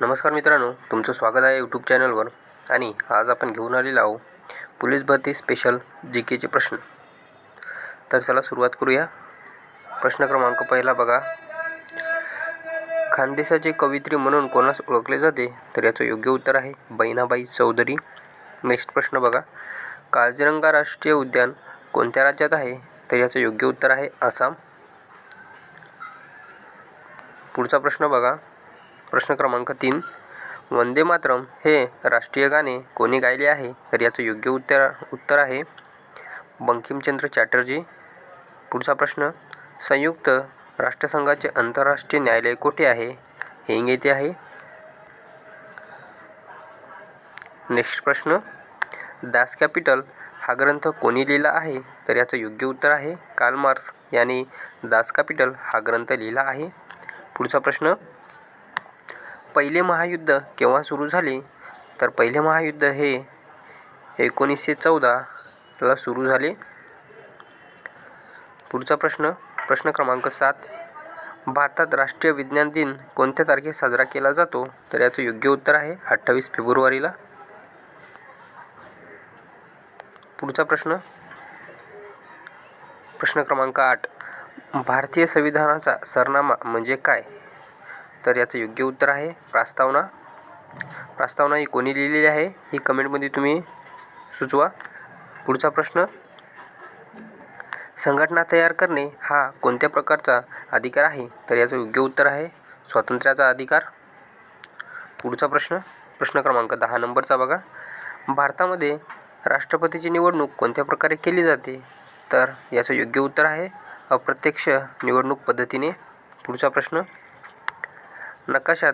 नमस्कार मित्रांनो तुमचं स्वागत आहे यूट्यूब चॅनलवर आणि आज आपण घेऊन आलेलो आहो पोलीस भरती स्पेशल जी केचे प्रश्न. तर चला सुरुवात करूया. प्रश्न क्रमांक पहिला बघा. खानदेशाचे कवित्री म्हणून कोणास ओळखले जाते? तर याचं योग्य उत्तर आहे बहिणाबाई चौधरी. नेक्स्ट प्रश्न बघा. काझीरंगा राष्ट्रीय उद्यान कोणत्या राज्यात आहे? तर याचं योग्य उत्तर आहे आसाम. पुढचा प्रश्न बघा. प्रश्न क्रमांक तीन. वंदे मातरम हे राष्ट्रीय गाणे कोणी गायले आहे? तर याचं योग्य उत्तर उत्तर आहे बंकिमचंद्र चॅटर्जी. पुढचा प्रश्न संयुक्त राष्ट्रसंघाचे आंतरराष्ट्रीय न्यायालय कोठे आहे? हेंग येथे आहे. नेक्स्ट प्रश्न दास कॅपिटल हा ग्रंथ कोणी लिहिला आहे? तर याचं योग्य उत्तर आहे कार्ल मार्क्स यांनी दास कॅपिटल हा ग्रंथ लिहिला आहे. पुढचा प्रश्न पहिले महायुद्ध केव्हा सुरू झाले? तर पहिले महायुद्ध हे एकोणीसशे चौदाला सुरू झाले. पुढचा प्रश्न प्रश्न क्रमांक सात. भारतात राष्ट्रीय विज्ञान दिन कोणत्या तारखेत साजरा केला जातो? तर याचं योग्य उत्तर आहे अठ्ठावीस फेब्रुवारीला. पुढचा प्रश्न प्रश्न क्रमांक आठ. भारतीय संविधानाचा सरनामा म्हणजे काय? तर याचं योग्य उत्तर आहे प्रस्तावना. प्रस्तावना ही कोणी लिहिलेली आहे? ही कमेंटमध्ये तुम्ही सुचवा. पुढचा प्रश्न. संघटना तयार करणे हा कोणत्या प्रकारचा अधिकार आहे? तर याचं योग्य उत्तर आहे स्वातंत्र्याचा अधिकार. पुढचा प्रश्न. प्रश्न क्रमांक दहा नंबरचा बघा. भारतामध्ये राष्ट्रपतीची निवडणूक कोणत्या प्रकारे केली जाते? तर याचं योग्य उत्तर आहे अप्रत्यक्ष निवडणूक पद्धतीने. पुढचा प्रश्न. नकाशात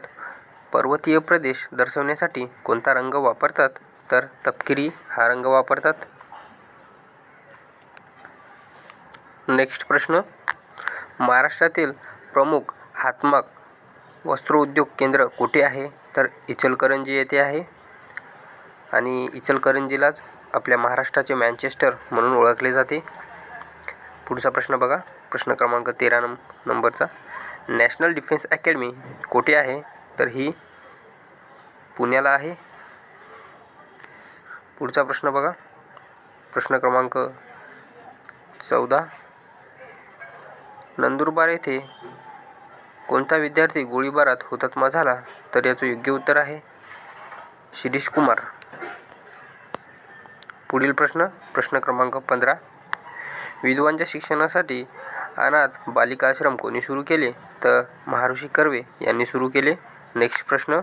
पर्वतीय प्रदेश दर्शवण्यासाठी कोणता रंग वापरतात? तर तपकिरी हा रंग वापरतात. नेक्स्ट प्रश्न. महाराष्ट्रातील प्रमुख हातमाग वस्त्रोद्योग केंद्र कुठे आहे? तर इचलकरंजी येथे आहे. आणि इचलकरंजीलाच आपल्या महाराष्ट्राचे मॅन्चेस्टर म्हणून ओळखले जाते. पुढचा प्रश्न बघा. प्रश्न क्रमांक तेरा नं नंबरचा. नॅशनल डिफेन्स अकॅडमी कुठे आहे? तर ही पुण्याला आहे. पुढचा प्रश्न बघा. प्रश्न क्रमांक चौदा. नंदुरबार येथे कोणता विद्यार्थी गोळीबारात हुतात्मा झाला? तर याचं योग्य उत्तर आहे शिरीष कुमार. पुढील प्रश्न प्रश्न क्रमांक पंधरा. विधवांच्या शिक्षणासाठी अनाथ बालिका आश्रम कोणी सुरू केले? तर महर्षी कर्वे यांनी सुरू केले. नेक्स्ट प्रश्न.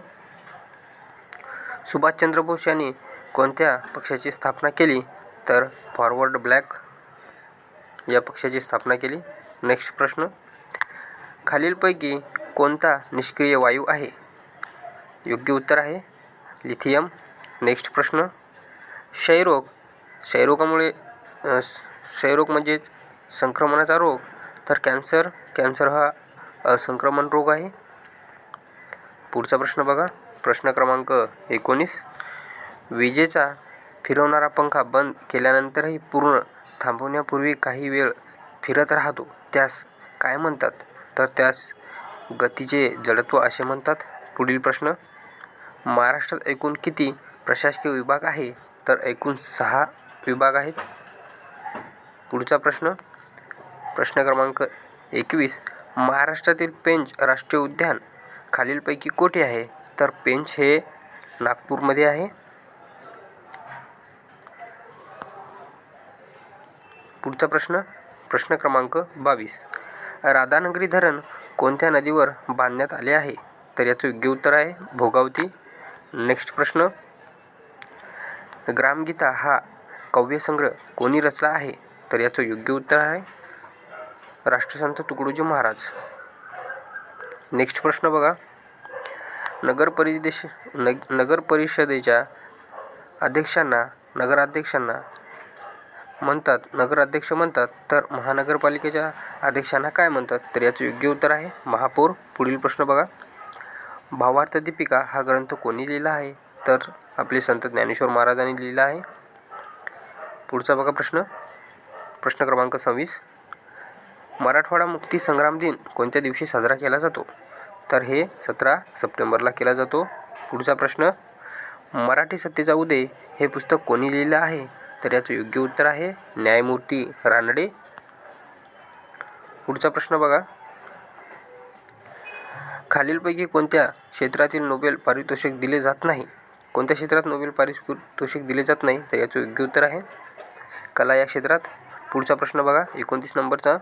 सुभाषचंद्र बोस यांनी कोणत्या पक्षाची स्थापना केली? तर फॉरवर्ड ब्लॅक या पक्षाची स्थापना केली. नेक्स्ट प्रश्न. खालीलपैकी कोणता निष्क्रिय वायू आहे? योग्य उत्तर आहे. लिथियम नेक्स्ट प्रश्न. क्षयरोग. क्षयरोगामुळे क्षयरोग म्हणजेच संक्रमणाचा रोग तर कॅन्सर कॅन्सर हा असंक्रमण रोग आहे. पुढचा प्रश्न बघा. प्रश्न क्रमांक एकोणीस. विजेचा फिरवणारा पंखा बंद केल्यानंतरही पूर्ण थांबवण्यापूर्वी काही वेळ फिरत राहतो. त्यास काय म्हणतात? तर त्यास गतीचे जडत्व असे म्हणतात. पुढील प्रश्न. महाराष्ट्रात एकूण किती प्रशासकीय विभाग आहे? तर एकूण सहा विभाग आहेत. पुढचा प्रश्न. प्रश्न क्रमांक एकवीस महाराष्ट्रातील पेंच राष्ट्रीय उद्यान खालीलपैकी कोठे आहे? तर पेंच हे नागपूरमध्ये आहे. पुढचा प्रश्न प्रश्न क्रमांक बावीस. राधानगरी धरण कोणत्या नदीवर बांधण्यात आले आहे? तर याचं योग्य उत्तर आहे भोगावती. नेक्स्ट प्रश्न. ग्रामगीता हा काव्यसंग्रह कोणी रचला आहे? तर याचं योग्य उत्तर आहे राष्ट्रसंत तुकडोजी महाराज. नेक्स्ट प्रश्न बघा. नगर परिदेश नग नगर परिषदेच्या अध्यक्षांना नगराध्यक्षांना म्हणतात नगराध्यक्ष म्हणतात तर महानगरपालिकेच्या अध्यक्षांना काय म्हणतात? तर याचं योग्य उत्तर आहे महापौर. पुढील प्रश्न बघा. भावार्थ दीपिका हा ग्रंथ कोणी लिहिला आहे? तर आपले संत ज्ञानेश्वर महाराजांनी लिहिला आहे. पुढचा बघा प्रश्न. प्रश्न क्रमांक सव्वीस. मराठवाडा मुक्ती संग्राम दिन कोणत्या दिवशी साजरा केला जातो? तर हे सतरा सप्टेंबरला केला जातो. पुढचा प्रश्न मराठी सत्तेचा उदय हे पुस्तक कोणी लिहिलं आहे? तर याचं योग्य उत्तर आहे न्यायमूर्ती रानडे. पुढचा प्रश्न बघा. खालीलपैकी कोणत्या क्षेत्रातील नोबेल पारितोषिक दिले जात नाही? कोणत्या क्षेत्रात नोबेल पारितोषिक दिले जात नाही? तर याचं योग्य उत्तर आहे कला या क्षेत्रात. पुढचा प्रश्न बघा. एकोणतीस नंबरचा.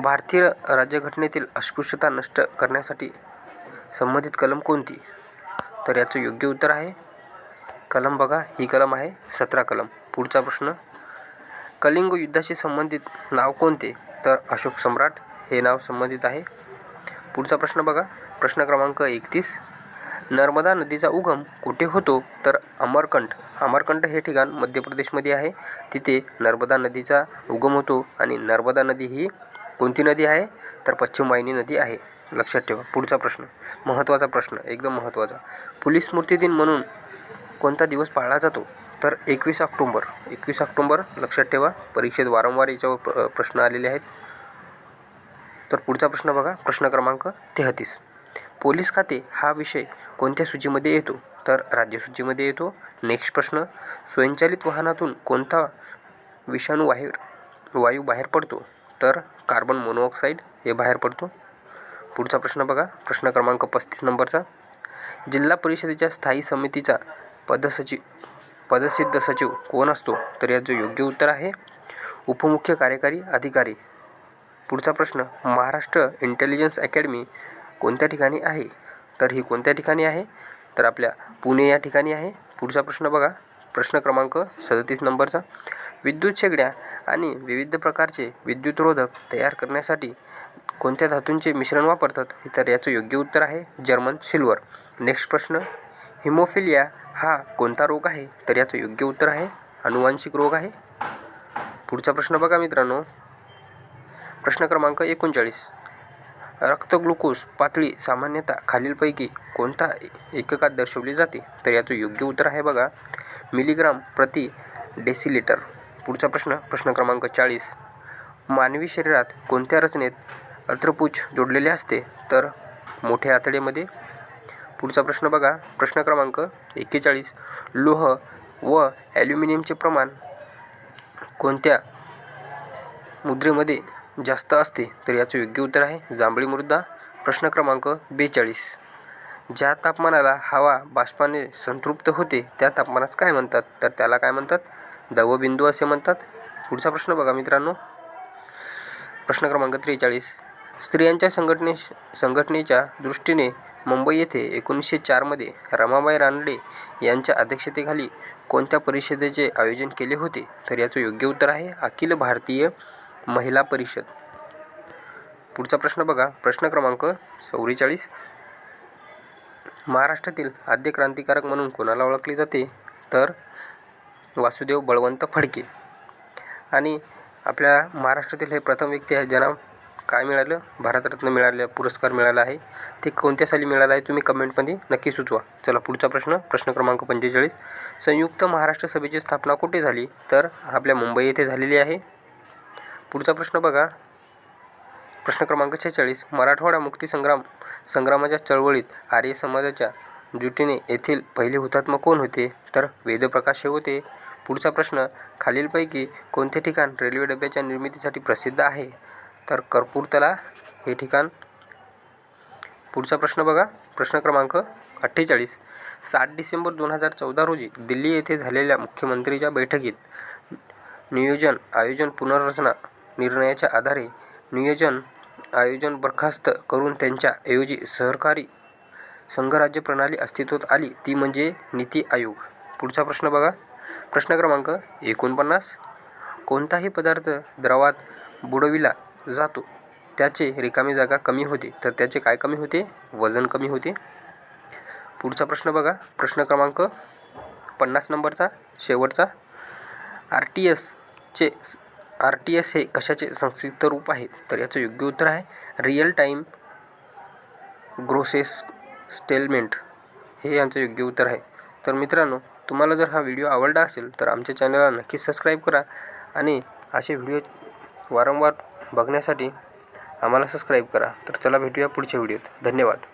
भारतीय राज्यघटनेतील अस्पृश्यता नष्ट करण्यासाठी संबंधित कलम कोणती? तर याचं योग्य उत्तर आहे कलम बघा ही कलम आहे सतरा कलम. पुढचा प्रश्न कलिंग युद्धाशी संबंधित नाव कोणते? तर अशोक सम्राट हे नाव संबंधित आहे. पुढचा प्रश्न बघा प्रश्न क्रमांक एकतीस. नर्मदा नदीचा उगम कुठे होतो? तर अमरकंठ. अमरकंठ हे ठिकाण मध्य प्रदेशमध्ये आहे. तिथे नर्मदा नदीचा उगम होतो आणि नर्मदा नदी ही कोणती नदी आहे? तर पश्चिम वाहिनी नदी आहे. लक्षात ठेवा पुढचा प्रश्न महत्त्वाचा प्रश्न एकदम महत्त्वाचा. पोलीस स्मृती दिन म्हणून कोणता दिवस पाळला जातो? तर एकवीस ऑक्टोंबर एकवीस ऑक्टोंबर लक्षात ठेवा परीक्षेत वारंवार याच्यावर प्रश्न आलेले आहेत. तर पुढचा प्रश्न बघा प्रश्न क्रमांक तेहतीस. पोलीस खाते हा विषय कोणत्या सूचीमध्ये येतो? तर राज्यसूचीमध्ये येतो. नेक्स्ट प्रश्न स्वयंचलित वाहनातून कोणता विषाणू बाहेर वायू बाहेर पडतो? तर कार्बन मोनोऑक्साईड हे बाहेर पडतो. पुढचा प्रश्न बघा. प्रश्न क्रमांक पस्तीस नंबरचा. जिल्हा परिषदेच्या स्थायी समितीचा पदसचिव पदसिद्ध सचिव कोण असतो? तर याचं योग्य उत्तर आहे उपमुख्य कार्यकारी अधिकारी. पुढचा प्रश्न महाराष्ट्र इंटेलिजन्स अकॅडमी कोणत्या ठिकाणी आहे? तर ही कोणत्या ठिकाणी आहे? तर आपल्या पुणे या ठिकाणी आहे. पुढचा प्रश्न बघा. प्रश्न क्रमांक सदतीस नंबरचा. विद्युत शेगड्या आणि विविध प्रकारचे विद्युतरोधक तयार करण्यासाठी कोणत्या धातूंचे मिश्रण वापरतात तर याचं योग्य उत्तर आहे जर्मन सिल्वर. नेक्स्ट प्रश्न हिमोफिलिया हा कोणता रोग आहे? तर याचं योग्य उत्तर आहे अनुवांशिक रोग आहे. पुढचा प्रश्न बघा मित्रांनो. प्रश्न क्रमांक एकोणचाळीस. रक्त ग्लुकोज पातळी सामान्यतः खालीलपैकी कोणता एककात दर्शवली जाते? तर याचं योग्य उत्तर आहे बघा मिलीग्राम प्रति डेसिलिटर. पुढचा प्रश्न प्रश्न क्रमांक चाळीस. मानवी शरीरात कोणत्या रचनेत अत्रपुछ जोडलेले असते? तर मोठ्या आतडेमध्ये पुढचा प्रश्न बघा. प्रश्न क्रमांक एक्केचाळीस. लोह व ॲल्युमिनियमचे प्रमाण कोणत्या मुद्रेमध्ये जास्त असते? तर याचं योग्य उत्तर आहे जांभळी मृदा. प्रश्न क्रमांक बेचाळीस. ज्या तापमानाला हवा बाष्पाने संतृप्त होते त्या तापमानास काय म्हणतात? तर त्याला काय म्हणतात? दवबिंदू असे म्हणतात. पुढचा प्रश्न बघा मित्रांनो. प्रश्न क्रमांक त्रेचाळीस. स्त्रियांच्या संघटने संघटनेच्या दृष्टीने मुंबई येथे एकोणीसशे चारमध्ये रमाबाई रानडे यांच्या अध्यक्षतेखाली कोणत्या परिषदेचे आयोजन केले होते? तर याचं योग्य उत्तर आहे अखिल भारतीय महिला परिषद. पुढचा प्रश्न बघा. प्रश्न क्रमांक चौवेचाळीस. महाराष्ट्रातील आद्य क्रांतिकारक म्हणून कोणाला ओळखले जाते? तर वासुदेव बळवंत फडके. आणि आपल्या महाराष्ट्रातील हे प्रथम व्यक्ती आहे ज्यांना काय मिळालं? भारतरत्न मिळालं पुरस्कार मिळाला आहे. ते कोणत्या साली मिळाला आहे तुम्ही कमेंटमध्ये नक्की सुचवा. चला पुढचा प्रश्न प्रश्न क्रमांक पंचेचाळीस. संयुक्त महाराष्ट्र सभेची स्थापना कुठे झाली? तर आपल्या मुंबई येथे झालेली आहे. पुढचा प्रश्न बघा. प्रश्न क्रमांक छेचाळीस. मराठवाडा मुक्तीसंग्राम संग्रामाच्या चळवळीत आर्य समाजाच्या जुटीने येथील पहिले हुतात्मा कोण होते? तर वेदप्रकाश हे होते. पुढचा प्रश्न खालीलपैकी कोणते ठिकाण रेल्वे डब्याच्या निर्मितीसाठी प्रसिद्ध आहे? तर कर्पूरतला हे ठिकाण. पुढचा प्रश्न बघा. प्रश्न क्रमांक अठ्ठेचाळीस. सात डिसेंबर दोन हजार चौदा रोजी दिल्ली येथे झालेल्या मुख्यमंत्रीच्या बैठकीत नियोजन आयोजन पुनर्रचना निर्णयाच्या आधारे नियोजन आयोजन बरखास्त करून त्यांच्या ऐवजी सहकारी संघराज्य प्रणाली अस्तित्वात आली. ती म्हणजे नीती आयोग. पुढचा प्रश्न बघा. प्रश्न क्रमांक एकोणपन्नास. कोणताही पदार्थ द्रवात बुडविला जातो त्याचे रिकामी जागा कमी होते. तर त्याचे काय कमी होते? वजन कमी होते. पुढचा प्रश्न बघा. प्रश्न क्रमांक पन्नास नंबरचा शेवटचा. आर टी एसचे आर टी एस हे कशाचे संक्षिप्त रूप आहे? तर याचं योग्य उत्तर आहे रिअल टाईम ग्रोसेस स्टेलमेंट. हे यांचं योग्य उत्तर आहे. तर मित्रांनो तुम्हाला जर हा व्हिडिओ आवडला असेल तर आमच्या चॅनलला नक्की सबस्क्राईब करा आणि असे व्हिडिओ वारंवार बघण्यासाठी आम्हाला सबस्क्राईब करा. तर चला भेटूया पुढच्या व्हिडिओत. धन्यवाद.